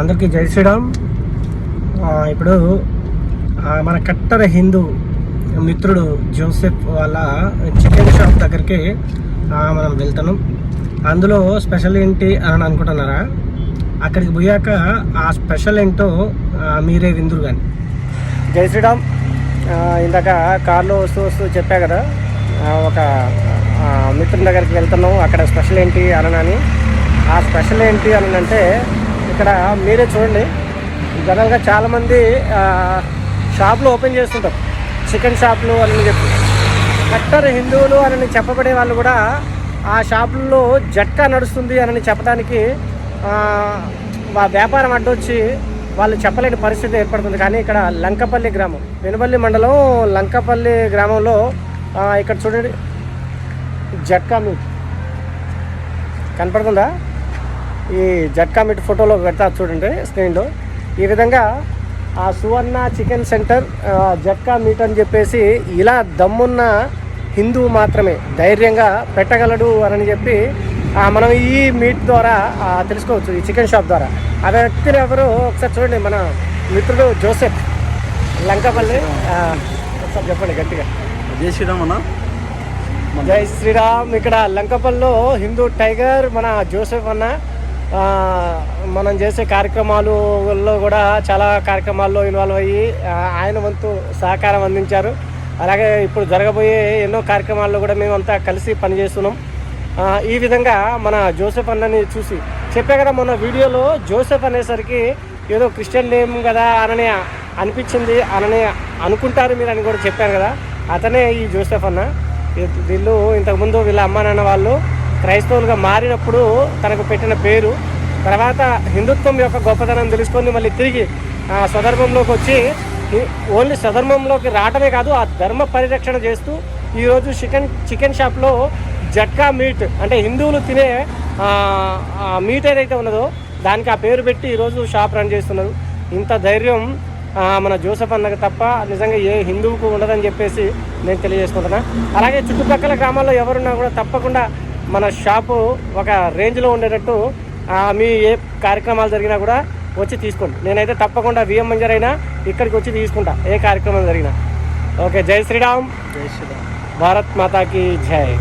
అందరికీ జై శ్రీరామ్. ఇప్పుడు మన కట్టర హిందూ మిత్రుడు జోసెఫ్ వాళ్ళ చికెన్ షాప్ దగ్గరికి మనం వెళ్తున్నాం. అందులో స్పెషల్ ఏంటి అని అనుకుంటున్నారా? అక్కడికి పోయాక ఆ స్పెషల్ ఏంటో మీరే విందురు కానీ జై శ్రీరామ్. ఇందాక కార్లో వస్తూ వస్తూ చెప్పా కదా ఒక మిత్రుని దగ్గరికి వెళ్తున్నాం. అక్కడ స్పెషల్ ఏంటి అనని ఆ స్పెషల్ ఏంటి అని అంటే ఇక్కడ మీరే చూడండి. జనరల్గా చాలామంది షాపులు ఓపెన్ చేస్తుంటారు. చికెన్ షాపులు అని చెప్పి. కట్టర్ హిందువులు అని చెప్పబడే వాళ్ళు కూడా ఆ షాపుల్లో జట్కా నడుస్తుంది అని చెప్పడానికి వ్యాపారం అడ్డొచ్చి వాళ్ళు చెప్పలేని పరిస్థితి ఏర్పడుతుంది. కానీ ఇక్కడ లంకపల్లి గ్రామం వెనుపల్లి మండలం లంకపల్లి గ్రామంలో ఇక్కడ చూడండి. జట్కా మీట్. కనపడుతుందా? ఈ జట్కా మీట్ ఫోటోలో పెడతా చూడండి స్క్రీన్లో ఈ విధంగా ఆ Suvarna chicken center jhatka meat అని చెప్పేసి ఇలా దమ్మున్న హిందువు మాత్రమే ధైర్యంగా పెట్టగలడు అని చెప్పి మనం ఈ మీట్ ద్వారా తెలుసుకోవచ్చు ఈ చికెన్ షాప్ ద్వారా. ఆ వ్యక్తిని ఎవరు ఒకసారి చూడండి మన మిత్రుడు జోసెఫ్ లంకపల్లి. ఒకసారి చెప్పండి గట్టిగా. జై శ్రీరామ్ అన్న. జై శ్రీరామ్. ఇక్కడ లంకపల్లిలో హిందూ టైగర్ మన జోసెఫ్ అన్న మనం చేసే కార్యక్రమాలలో కూడా చాలా కార్యక్రమాల్లో ఇన్వాల్వ్ అయ్యి ఆయన వంతు సహకారం అందించారు. అలాగే ఇప్పుడు జరగబోయే ఎన్నో కార్యక్రమాల్లో కూడా మేమంతా కలిసి పనిచేస్తున్నాం. ఈ విధంగా మన జోసెఫ్ అన్నని చూసి చెప్పే కదా మొన్న వీడియోలో జోసెఫ్ అనేసరికి ఏదో క్రిస్టియన్ నేమ్ కదా అనని అనిపించింది అనని అనుకుంటారు మీరు అని కూడా చెప్పారు కదా. అతనే ఈ జోసెఫ్ అన్న. వీళ్ళు ఇంతకుముందు వీళ్ళ అమ్మ నాన్న వాళ్ళు క్రైస్తవులుగా మారినప్పుడు తనకు పెట్టిన పేరు తర్వాత హిందుత్వం యొక్క గొప్పతనం తెలుసుకొని మళ్ళీ తిరిగి ఆ స్వధర్మంలోకి వచ్చి ఓన్లీ స్వధర్మంలోకి రావటమే కాదు ఆ ధర్మ పరిరక్షణ చేస్తూ ఈరోజు చికెన్ చికెన్ షాప్లో జట్కా మీట్ అంటే హిందువులు తినే మీట్ ఏదైతే ఉన్నదో దానికి ఆ పేరు పెట్టి ఈరోజు షాప్ రన్ చేస్తున్నారు. ఇంత ధైర్యం మన జోసఫ్ అన్నకు తప్ప నిజంగా ఏ హిందువుకు ఉండదని చెప్పేసి నేను తెలియజేసుకుంటున్నా. అలాగే చుట్టుపక్కల గ్రామాల్లో ఎవరున్నా కూడా తప్పకుండా మన షాపు ఒక రేంజ్లో ఉండేటట్టు మీ ఏ కార్యక్రమాలు జరిగినా కూడా వచ్చి తీసుకోండి. నేనైతే తప్పకుండా విఎం మంజర్ అయినా ఇక్కడికి వచ్చి తీసుకుంటా ఏ కార్యక్రమం జరిగినా. ఓకే జై శ్రీరామ్. జై శ్రీరామ్. భారత్ మాతాకి జై.